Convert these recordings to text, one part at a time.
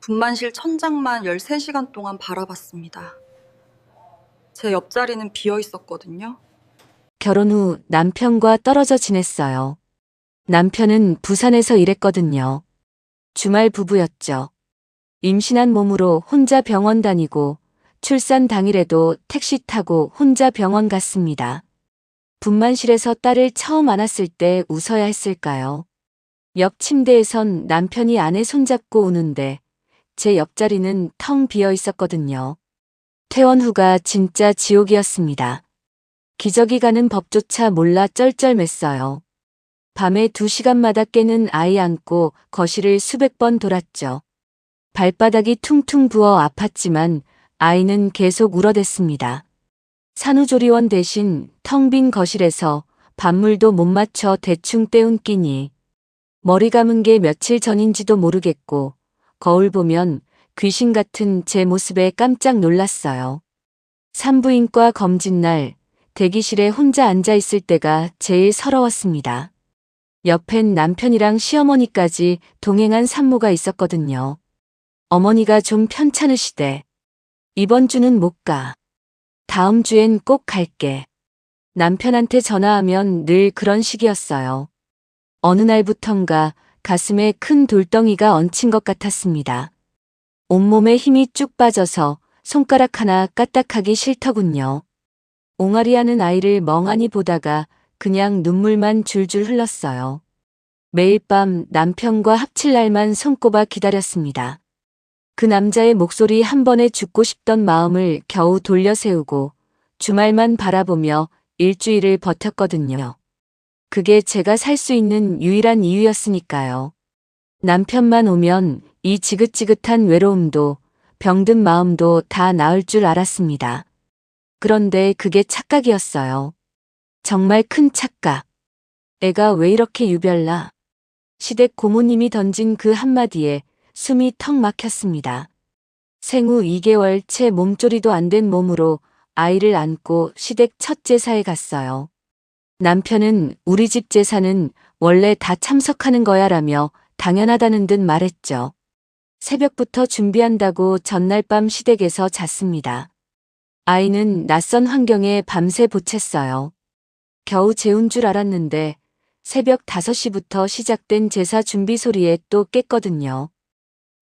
분만실 천장만 13시간 동안 바라봤습니다. 제 옆자리는 비어 있었거든요. 결혼 후 남편과 떨어져 지냈어요. 남편은 부산에서 일했거든요. 주말 부부였죠. 임신한 몸으로 혼자 병원 다니고 출산 당일에도 택시 타고 혼자 병원 갔습니다. 분만실에서 딸을 처음 안았을 때 웃어야 했을까요? 옆 침대에선 남편이 아내 손잡고 우는데 제 옆자리는 텅 비어 있었거든요. 퇴원 후가 진짜 지옥이었습니다. 기저귀 가는 법조차 몰라 쩔쩔맸어요. 밤에 두 시간마다 깨는 아이 안고 거실을 수백 번 돌았죠. 발바닥이 퉁퉁 부어 아팠지만 아이는 계속 울어댔습니다. 산후조리원 대신 텅 빈 거실에서 밥물도 못 맞춰 대충 때운 끼니 머리 감은 게 며칠 전인지도 모르겠고 거울 보면 귀신 같은 제 모습에 깜짝 놀랐어요. 산부인과 검진 날 대기실에 혼자 앉아 있을 때가 제일 서러웠습니다. 옆엔 남편이랑 시어머니까지 동행한 산모가 있었거든요. 어머니가 좀 편찮으시대. 이번 주는 못 가. 다음 주엔 꼭 갈게. 남편한테 전화하면 늘 그런 식이었어요. 어느 날부턴가 가슴에 큰 돌덩이가 얹힌 것 같았습니다. 온몸에 힘이 쭉 빠져서 손가락 하나 까딱하기 싫더군요. 옹알이하는 아이를 멍하니 보다가 그냥 눈물만 줄줄 흘렀어요. 매일 밤 남편과 합칠 날만 손꼽아 기다렸습니다. 그 남자의 목소리 한 번에 죽고 싶던 마음을 겨우 돌려 세우고 주말만 바라보며 일주일을 버텼거든요. 그게 제가 살 수 있는 유일한 이유였으니까요. 남편만 오면 이 지긋지긋한 외로움도 병든 마음도 다 나을 줄 알았습니다. 그런데 그게 착각이었어요. 정말 큰 착각. 애가 왜 이렇게 유별나? 시댁 고모님이 던진 그 한마디에 숨이 턱 막혔습니다. 생후 2개월 채 몸조리도 안 된 몸으로 아이를 안고 시댁 첫 제사에 갔어요. 남편은 우리 집 제사는 원래 다 참석하는 거야 라며 당연하다는 듯 말했죠. 새벽부터 준비한다고 전날 밤 시댁에서 잤습니다. 아이는 낯선 환경에 밤새 보챘어요. 겨우 재운 줄 알았는데 새벽 5시부터 시작된 제사 준비 소리에 또 깼거든요.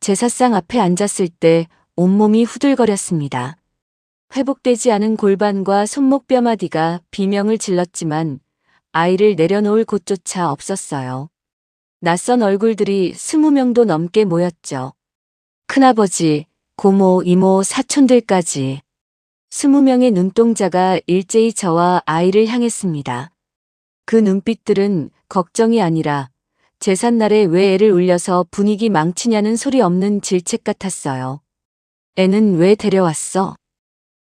제사상 앞에 앉았을 때 온몸이 후들거렸습니다. 회복되지 않은 골반과 손목 뼈마디가 비명을 질렀지만 아이를 내려놓을 곳조차 없었어요. 낯선 얼굴들이 스무 명도 넘게 모였죠. 큰아버지, 고모, 이모, 사촌들까지. 스무 명의 눈동자가 일제히 저와 아이를 향했습니다. 그 눈빛들은 걱정이 아니라 제삿날에 왜 애를 울려서 분위기 망치냐는 소리 없는 질책 같았어요. 애는 왜 데려왔어?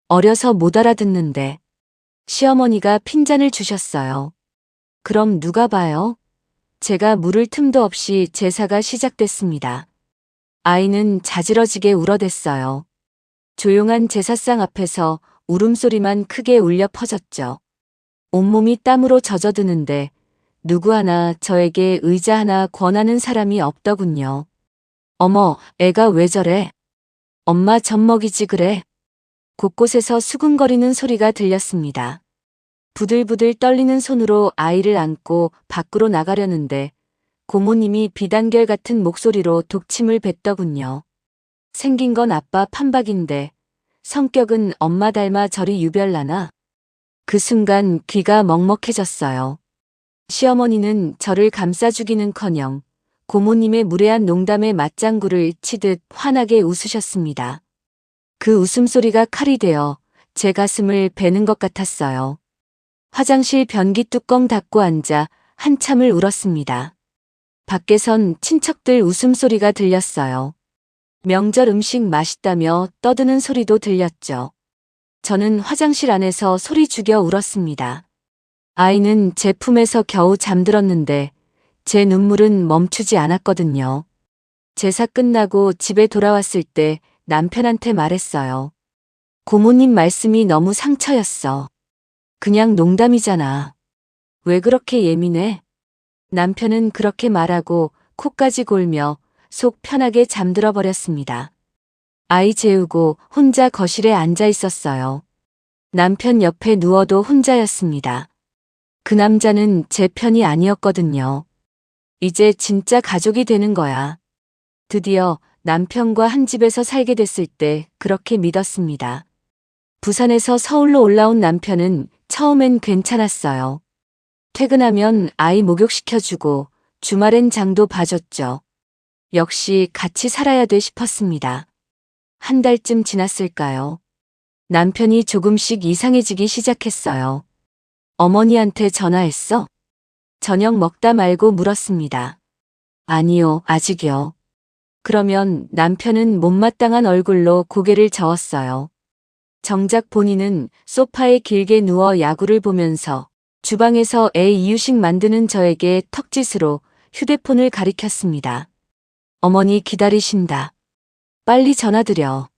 어려서 못 알아듣는데. 시어머니가 핀잔을 주셨어요. 그럼 누가 봐요? 제가 물을 틈도 없이 제사가 시작됐습니다. 아이는 자지러지게 울어댔어요. 조용한 제사상 앞에서 울음소리만 크게 울려 퍼졌죠. 온몸이 땀으로 젖어드는데 누구 하나 저에게 의자 하나 권하는 사람이 없더군요. 어머, 애가 왜 저래? 엄마 젖 먹이지 그래? 곳곳에서 수근거리는 소리가 들렸습니다. 부들부들 떨리는 손으로 아이를 안고 밖으로 나가려는데 고모님이 비단결 같은 목소리로 독침을 뱉더군요. 생긴 건 아빠 판박인데 성격은 엄마 닮아 저리 유별나나? 그 순간 귀가 먹먹해졌어요. 시어머니는 저를 감싸주기는커녕 고모님의 무례한 농담에 맞장구를 치듯 환하게 웃으셨습니다. 그 웃음소리가 칼이 되어 제 가슴을 베는 것 같았어요. 화장실 변기 뚜껑 닫고 앉아 한참을 울었습니다. 밖에선 친척들 웃음소리가 들렸어요. 명절 음식 맛있다며 떠드는 소리도 들렸죠. 저는 화장실 안에서 소리 죽여 울었습니다. 아이는 제 품에서 겨우 잠들었는데 제 눈물은 멈추지 않았거든요. 제사 끝나고 집에 돌아왔을 때 남편한테 말했어요. 고모님 말씀이 너무 상처였어. 그냥 농담이잖아. 왜 그렇게 예민해? 남편은 그렇게 말하고 코까지 골며 속 편하게 잠들어 버렸습니다. 아이 재우고 혼자 거실에 앉아 있었어요. 남편 옆에 누워도 혼자였습니다. 그 남자는 제 편이 아니었거든요. 이제 진짜 가족이 되는 거야. 드디어 남편과 한 집에서 살게 됐을 때 그렇게 믿었습니다. 부산에서 서울로 올라온 남편은 처음엔 괜찮았어요. 퇴근하면 아이 목욕시켜주고 주말엔 장도 봐줬죠. 역시 같이 살아야 돼 싶었습니다. 한 달쯤 지났을까요? 남편이 조금씩 이상해지기 시작했어요. 어머니한테 전화했어? 저녁 먹다 말고 물었습니다. 아니요, 아직이요. 그러면 남편은 못마땅한 얼굴로 고개를 저었어요. 정작 본인은 소파에 길게 누워 야구를 보면서 주방에서 애 이유식 만드는 저에게 턱짓으로 휴대폰을 가리켰습니다. 어머니 기다리신다. 빨리 전화드려.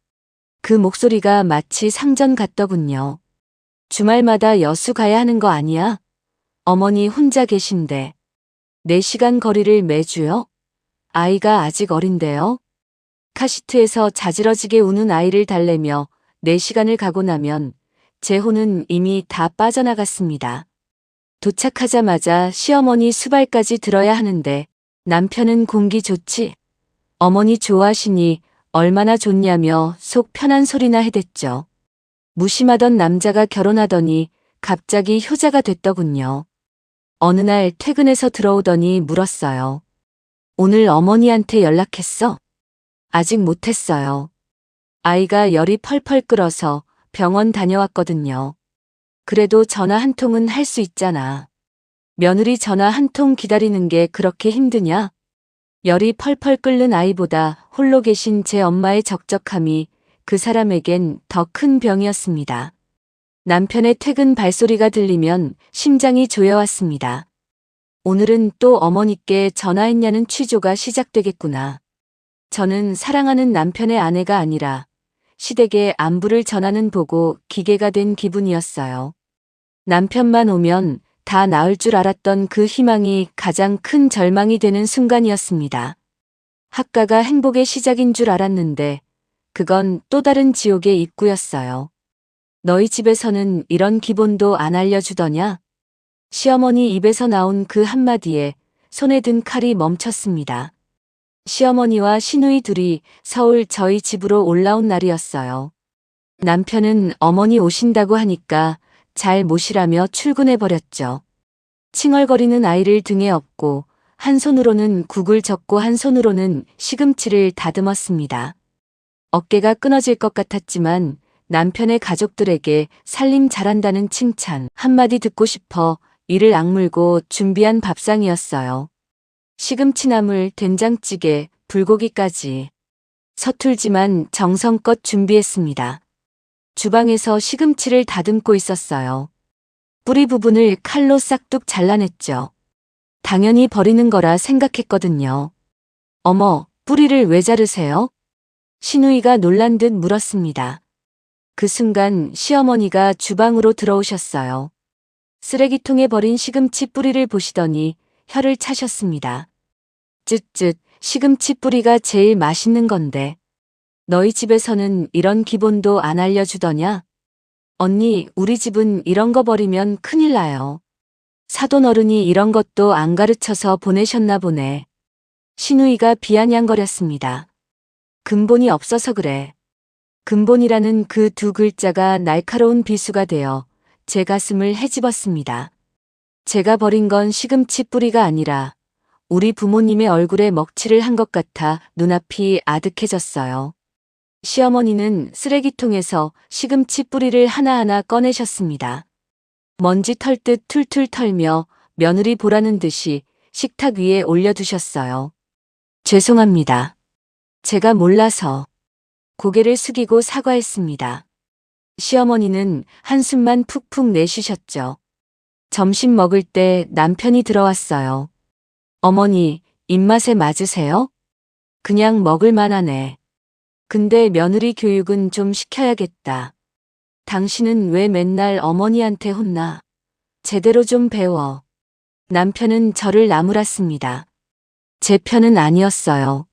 그 목소리가 마치 상전 같더군요. 주말마다 여수 가야 하는 거 아니야? 어머니 혼자 계신데. 4시간 거리를 매주요? 아이가 아직 어린데요? 카시트에서 자지러지게 우는 아이를 달래며 4시간을 가고 나면 제 혼은 이미 다 빠져나갔습니다. 도착하자마자 시어머니 수발까지 들어야 하는데 남편은 공기 좋지? 어머니 좋아하시니 얼마나 좋냐며 속 편한 소리나 해댔죠. 무심하던 남자가 결혼하더니 갑자기 효자가 됐더군요. 어느 날 퇴근해서 들어오더니 물었어요. 오늘 어머니한테 연락했어? 아직 못했어요. 아이가 열이 펄펄 끓어서 병원 다녀왔거든요. 그래도 전화 한 통은 할 수 있잖아. 며느리 전화 한 통 기다리는 게 그렇게 힘드냐? 열이 펄펄 끓는 아이보다 홀로 계신 제 엄마의 적적함이 그 사람에겐 더 큰 병이었습니다. 남편의 퇴근 발소리가 들리면 심장이 조여왔습니다. 오늘은 또 어머니께 전화했냐는 취조가 시작되겠구나. 저는 사랑하는 남편의 아내가 아니라 시댁에 안부를 전하는 보고 기계가 된 기분이었어요. 남편만 오면 다 나을 줄 알았던 그 희망이 가장 큰 절망이 되는 순간이었습니다. 학가가 행복의 시작인 줄 알았는데 그건 또 다른 지옥의 입구였어요. 너희 집에서는 이런 기본도 안 알려주더냐? 시어머니 입에서 나온 그 한마디에 손에 든 칼이 멈췄습니다. 시어머니와 시누이 둘이 서울 저희 집으로 올라온 날이었어요. 남편은 어머니 오신다고 하니까 잘 모시라며 출근해버렸죠. 칭얼거리는 아이를 등에 업고 한 손으로는 국을 젓고 한 손으로는 시금치를 다듬었습니다. 어깨가 끊어질 것 같았지만 남편의 가족들에게 살림 잘한다는 칭찬 한마디 듣고 싶어 이를 악물고 준비한 밥상이었어요. 시금치나물, 된장찌개, 불고기까지. 서툴지만 정성껏 준비했습니다. 주방에서 시금치를 다듬고 있었어요. 뿌리 부분을 칼로 싹둑 잘라냈죠. 당연히 버리는 거라 생각했거든요. 어머, 뿌리를 왜 자르세요? 신우이가 놀란 듯 물었습니다. 그 순간 시어머니가 주방으로 들어오셨어요. 쓰레기통에 버린 시금치 뿌리를 보시더니 혀를 차셨습니다. 쯧쯧, 시금치 뿌리가 제일 맛있는 건데. 너희 집에서는 이런 기본도 안 알려주더냐? 언니, 우리 집은 이런 거 버리면 큰일 나요. 사돈 어른이 이런 것도 안 가르쳐서 보내셨나 보네. 신우이가 비아냥거렸습니다. 근본이 없어서 그래. 근본이라는 그 두 글자가 날카로운 비수가 되어 제 가슴을 헤집었습니다. 제가 버린 건 시금치 뿌리가 아니라 우리 부모님의 얼굴에 먹칠을 한 것 같아 눈앞이 아득해졌어요. 시어머니는 쓰레기통에서 시금치 뿌리를 하나하나 꺼내셨습니다. 먼지 털 듯 툴툴 털며 며느리 보라는 듯이 식탁 위에 올려두셨어요. 죄송합니다. 제가 몰라서 고개를 숙이고 사과했습니다. 시어머니는 한숨만 푹푹 내쉬셨죠. 점심 먹을 때 남편이 들어왔어요. 어머니, 입맛에 맞으세요? 그냥 먹을 만하네. 근데 며느리 교육은 좀 시켜야겠다. 당신은 왜 맨날 어머니한테 혼나? 제대로 좀 배워. 남편은 저를 나무랐습니다. 제 편은 아니었어요.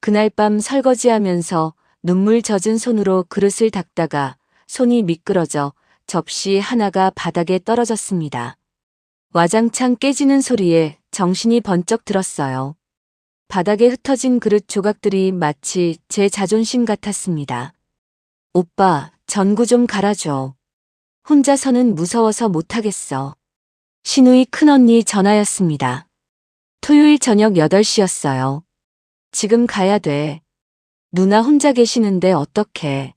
그날 밤 설거지하면서 눈물 젖은 손으로 그릇을 닦다가 손이 미끄러져 접시 하나가 바닥에 떨어졌습니다. 와장창 깨지는 소리에 정신이 번쩍 들었어요. 바닥에 흩어진 그릇 조각들이 마치 제 자존심 같았습니다. 오빠, 전구 좀 갈아줘. 혼자서는 무서워서 못하겠어. 신우이 큰언니 전화였습니다. 토요일 저녁 8시였어요. 지금 가야 돼. 누나 혼자 계시는데 어떡해.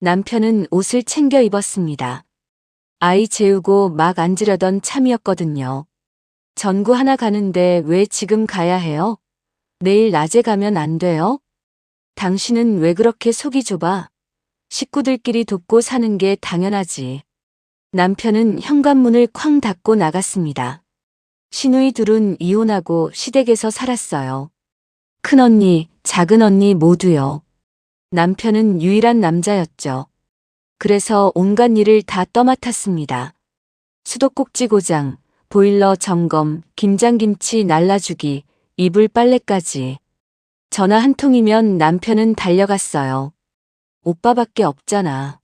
남편은 옷을 챙겨 입었습니다. 아이 재우고 막 앉으려던 참이었거든요. 전구 하나 가는데 왜 지금 가야 해요? 내일 낮에 가면 안 돼요? 당신은 왜 그렇게 속이 좁아? 식구들끼리 돕고 사는 게 당연하지. 남편은 현관문을 쾅 닫고 나갔습니다. 시누이 둘은 이혼하고 시댁에서 살았어요. 큰언니, 작은언니 모두요. 남편은 유일한 남자였죠. 그래서 온갖 일을 다 떠맡았습니다. 수도꼭지 고장, 보일러 점검, 김장김치 날라주기, 이불 빨래까지. 전화 한 통이면 남편은 달려갔어요. 오빠밖에 없잖아.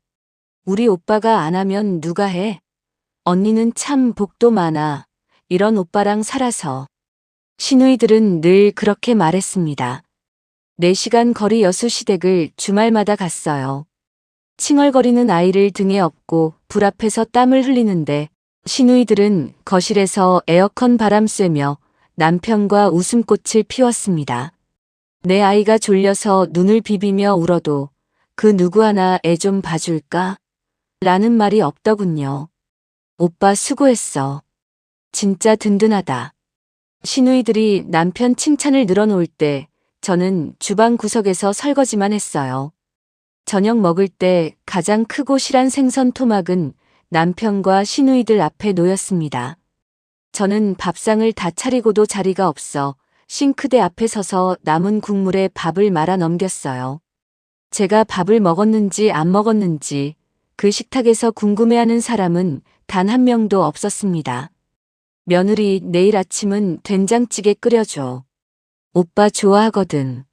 우리 오빠가 안 하면 누가 해? 언니는 참 복도 많아. 이런 오빠랑 살아서. 시누이들은 늘 그렇게 말했습니다. 4시간 거리 여수 시댁을 주말마다 갔어요. 칭얼거리는 아이를 등에 업고 불 앞에서 땀을 흘리는데 시누이들은 거실에서 에어컨 바람 쐬며 남편과 웃음꽃을 피웠습니다. 내 아이가 졸려서 눈을 비비며 울어도 그 누구 하나 애 좀 봐줄까? 라는 말이 없더군요. 오빠 수고했어. 진짜 든든하다. 시누이들이 남편 칭찬을 늘어놓을 때 저는 주방 구석에서 설거지만 했어요. 저녁 먹을 때 가장 크고 실한 생선 토막은 남편과 시누이들 앞에 놓였습니다. 저는 밥상을 다 차리고도 자리가 없어 싱크대 앞에 서서 남은 국물에 밥을 말아 넘겼어요. 제가 밥을 먹었는지 안 먹었는지 그 식탁에서 궁금해하는 사람은 단 한 명도 없었습니다. 며느리 내일 아침은 된장찌개 끓여줘. 오빠 좋아하거든.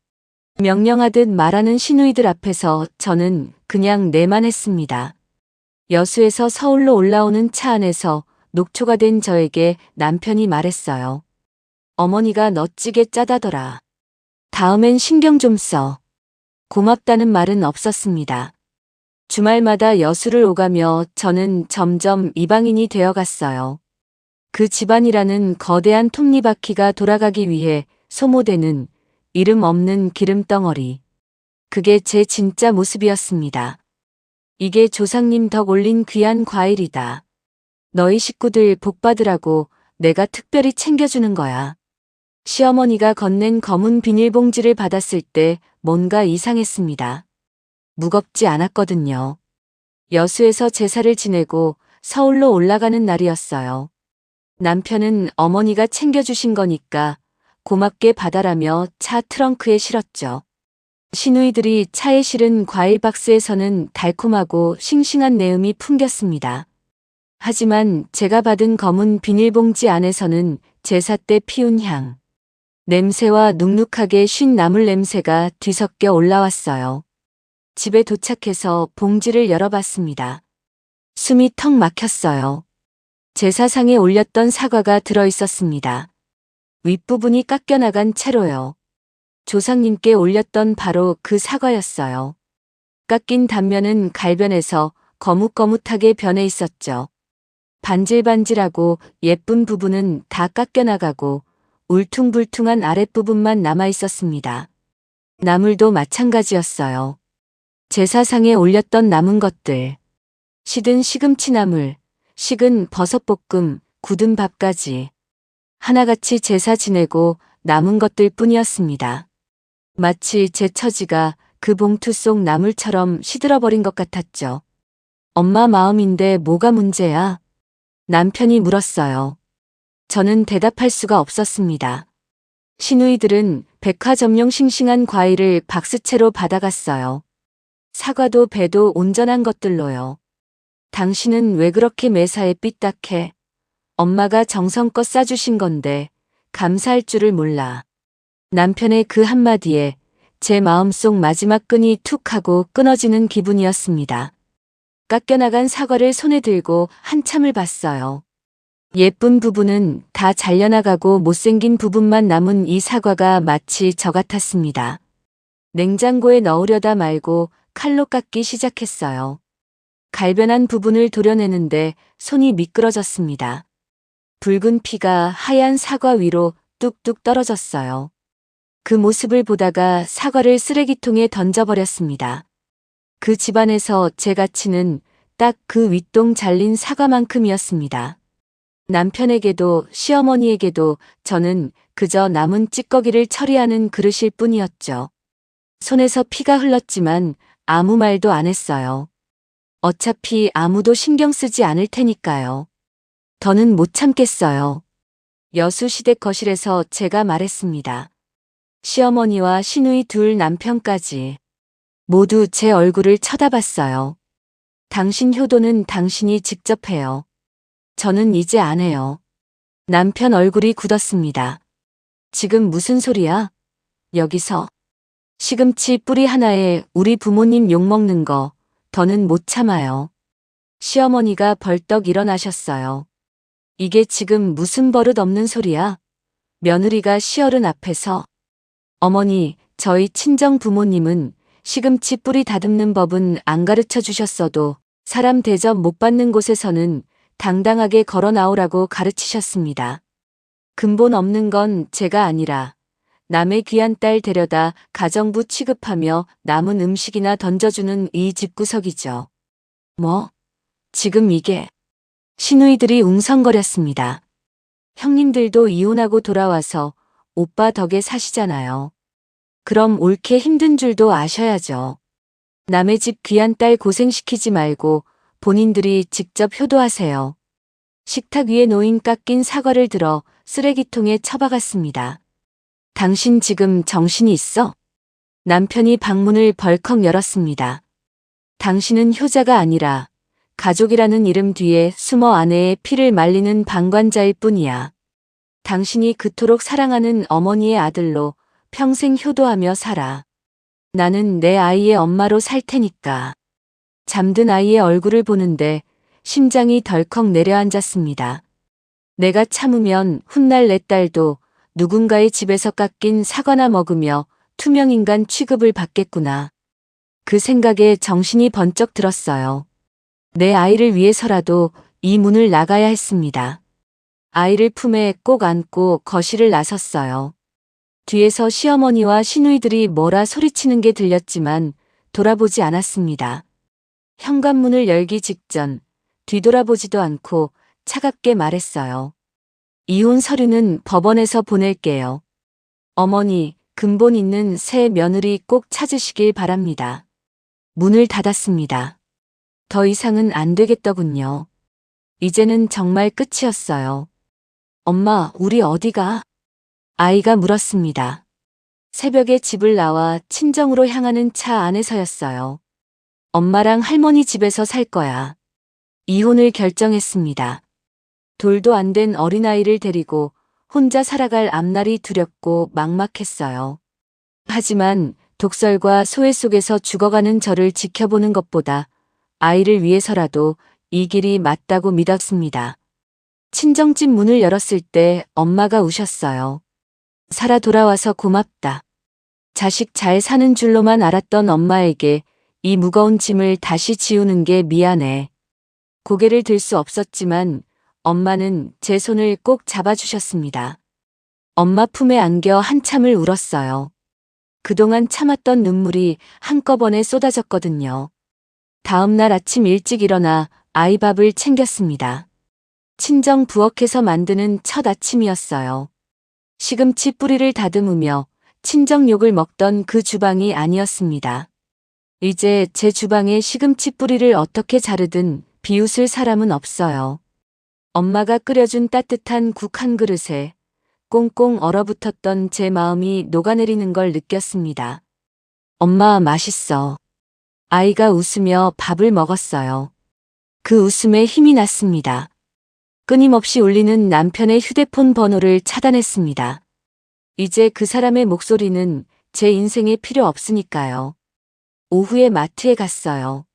명령하듯 말하는 시누이들 앞에서 저는 그냥 내만 했습니다. 여수에서 서울로 올라오는 차 안에서 녹초가 된 저에게 남편이 말했어요. 어머니가 너 찌개 짜다더라. 다음엔 신경 좀 써. 고맙다는 말은 없었습니다. 주말마다 여수를 오가며 저는 점점 이방인이 되어 갔어요. 그 집안이라는 거대한 톱니바퀴가 돌아가기 위해 소모되는 이름 없는 기름덩어리. 그게 제 진짜 모습이었습니다. 이게 조상님 덕 올린 귀한 과일이다. 너희 식구들 복 받으라고 내가 특별히 챙겨주는 거야. 시어머니가 건넨 검은 비닐봉지를 받았을 때 뭔가 이상했습니다. 무겁지 않았거든요. 여수에서 제사를 지내고 서울로 올라가는 날이었어요. 남편은 어머니가 챙겨주신 거니까 고맙게 받아라며 차 트렁크에 실었죠. 시누이들이 차에 실은 과일 박스에서는 달콤하고 싱싱한 내음이 풍겼습니다. 하지만 제가 받은 검은 비닐봉지 안에서는 제사 때 피운 향. 냄새와 눅눅하게 쉰 나물 냄새가 뒤섞여 올라왔어요. 집에 도착해서 봉지를 열어봤습니다. 숨이 턱 막혔어요. 제사상에 올렸던 사과가 들어 있었습니다. 윗부분이 깎여나간 채로요. 조상님께 올렸던 바로 그 사과였어요. 깎인 단면은 갈변에서 거뭇거뭇하게 변해 있었죠. 반질반질하고 예쁜 부분은 다 깎여나가고 울퉁불퉁한 아랫부분만 남아 있었습니다. 나물도 마찬가지였어요. 제사상에 올렸던 남은 것들. 시든 시금치 나물, 식은 버섯볶음, 굳은 밥까지. 하나같이 제사 지내고 남은 것들 뿐이었습니다. 마치 제 처지가 그 봉투 속 나물처럼 시들어버린 것 같았죠. 엄마 마음인데 뭐가 문제야? 남편이 물었어요. 저는 대답할 수가 없었습니다. 시누이들은 백화점용 싱싱한 과일을 박스채로 받아갔어요. 사과도 배도 온전한 것들로요. 당신은 왜 그렇게 매사에 삐딱해? 엄마가 정성껏 싸주신 건데 감사할 줄을 몰라. 남편의 그 한마디에 제 마음속 마지막 끈이 툭 하고 끊어지는 기분이었습니다. 깎여나간 사과를 손에 들고 한참을 봤어요. 예쁜 부분은 다 잘려나가고 못생긴 부분만 남은 이 사과가 마치 저 같았습니다. 냉장고에 넣으려다 말고 칼로 깎기 시작했어요. 갈변한 부분을 도려내는데 손이 미끄러졌습니다. 붉은 피가 하얀 사과 위로 뚝뚝 떨어졌어요. 그 모습을 보다가 사과를 쓰레기통에 던져버렸습니다. 그 집안에서 제 가치는 딱 그 윗동 잘린 사과만큼이었습니다. 남편에게도 시어머니에게도 저는 그저 남은 찌꺼기를 처리하는 그릇일 뿐이었죠. 손에서 피가 흘렀지만 아무 말도 안 했어요. 어차피 아무도 신경 쓰지 않을 테니까요. 더는 못 참겠어요. 여수시댁 거실에서 제가 말했습니다. 시어머니와 시누이 둘 남편까지 모두 제 얼굴을 쳐다봤어요. 당신 효도는 당신이 직접 해요. 저는 이제 안 해요. 남편 얼굴이 굳었습니다. 지금 무슨 소리야? 여기서 시금치 뿌리 하나에 우리 부모님 욕먹는 거 더는 못 참아요. 시어머니가 벌떡 일어나셨어요. 이게 지금 무슨 버릇 없는 소리야? 며느리가 시어른 앞에서 어머니, 저희 친정 부모님은 시금치 뿌리 다듬는 법은 안 가르쳐 주셨어도 사람 대접 못 받는 곳에서는 당당하게 걸어 나오라고 가르치셨습니다. 근본 없는 건 제가 아니라 남의 귀한 딸 데려다 가정부 취급하며 남은 음식이나 던져주는 이 집구석이죠. 뭐? 지금 이게 시누이들이 웅성거렸습니다. 형님들도 이혼하고 돌아와서 오빠 덕에 사시잖아요. 그럼 옳게 힘든 줄도 아셔야죠. 남의 집 귀한 딸 고생시키지 말고 본인들이 직접 효도하세요. 식탁 위에 놓인 깎인 사과를 들어 쓰레기통에 처박았습니다. 당신 지금 정신이 있어? 남편이 방문을 벌컥 열었습니다. 당신은 효자가 아니라 가족이라는 이름 뒤에 숨어 아내의 피를 말리는 방관자일 뿐이야. 당신이 그토록 사랑하는 어머니의 아들로 평생 효도하며 살아. 나는 내 아이의 엄마로 살 테니까. 잠든 아이의 얼굴을 보는데 심장이 덜컥 내려앉았습니다. 내가 참으면 훗날 내 딸도 누군가의 집에서 깎인 사과나 먹으며 투명인간 취급을 받겠구나. 그 생각에 정신이 번쩍 들었어요. 내 아이를 위해서라도 이 문을 나가야 했습니다. 아이를 품에 꼭 안고 거실을 나섰어요. 뒤에서 시어머니와 시누이들이 뭐라 소리치는 게 들렸지만 돌아보지 않았습니다. 현관문을 열기 직전 뒤돌아보지도 않고 차갑게 말했어요. 이혼 서류는 법원에서 보낼게요. 어머니, 근본 있는 새 며느리 꼭 찾으시길 바랍니다. 문을 닫았습니다. 더 이상은 안 되겠더군요. 이제는 정말 끝이었어요. 엄마, 우리 어디가? 아이가 물었습니다. 새벽에 집을 나와 친정으로 향하는 차 안에서였어요. 엄마랑 할머니 집에서 살 거야. 이혼을 결정했습니다. 돌도 안 된 어린아이를 데리고 혼자 살아갈 앞날이 두렵고 막막했어요. 하지만 독설과 소외 속에서 죽어가는 저를 지켜보는 것보다 아이를 위해서라도 이 길이 맞다고 믿었습니다. 친정집 문을 열었을 때 엄마가 우셨어요. 살아 돌아와서 고맙다. 자식 잘 사는 줄로만 알았던 엄마에게 이 무거운 짐을 다시 지우는 게 미안해. 고개를 들 수 없었지만 엄마는 제 손을 꼭 잡아주셨습니다. 엄마 품에 안겨 한참을 울었어요. 그동안 참았던 눈물이 한꺼번에 쏟아졌거든요. 다음 날 아침 일찍 일어나 아이 밥을 챙겼습니다. 친정 부엌에서 만드는 첫 아침이었어요. 시금치 뿌리를 다듬으며 친정 욕을 먹던 그 주방이 아니었습니다. 이제 제 주방에 시금치 뿌리를 어떻게 자르든 비웃을 사람은 없어요. 엄마가 끓여준 따뜻한 국 한 그릇에 꽁꽁 얼어붙었던 제 마음이 녹아내리는 걸 느꼈습니다. 엄마 맛있어. 아이가 웃으며 밥을 먹었어요. 그 웃음에 힘이 났습니다. 끊임없이 울리는 남편의 휴대폰 번호를 차단했습니다. 이제 그 사람의 목소리는 제 인생에 필요 없으니까요. 오후에 마트에 갔어요.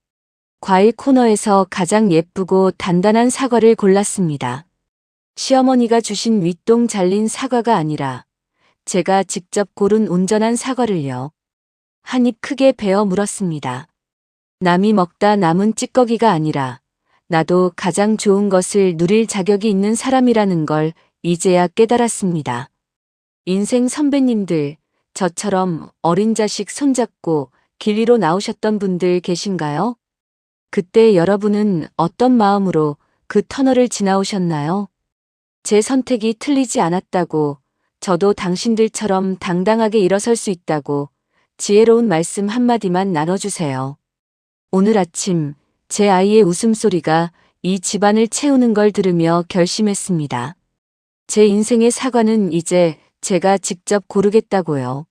과일 코너에서 가장 예쁘고 단단한 사과를 골랐습니다. 시어머니가 주신 윗동 잘린 사과가 아니라 제가 직접 고른 온전한 사과를요. 한 입 크게 베어 물었습니다. 남이 먹다 남은 찌꺼기가 아니라 나도 가장 좋은 것을 누릴 자격이 있는 사람이라는 걸 이제야 깨달았습니다. 인생 선배님들, 저처럼 어린 자식 손잡고 길 위로 나오셨던 분들 계신가요? 그때 여러분은 어떤 마음으로 그 터널을 지나오셨나요? 제 선택이 틀리지 않았다고, 저도 당신들처럼 당당하게 일어설 수 있다고 지혜로운 말씀 한마디만 나눠주세요. 오늘 아침 제 아이의 웃음소리가 이 집안을 채우는 걸 들으며 결심했습니다. 제 인생의 사과는 이제 제가 직접 고르겠다고요.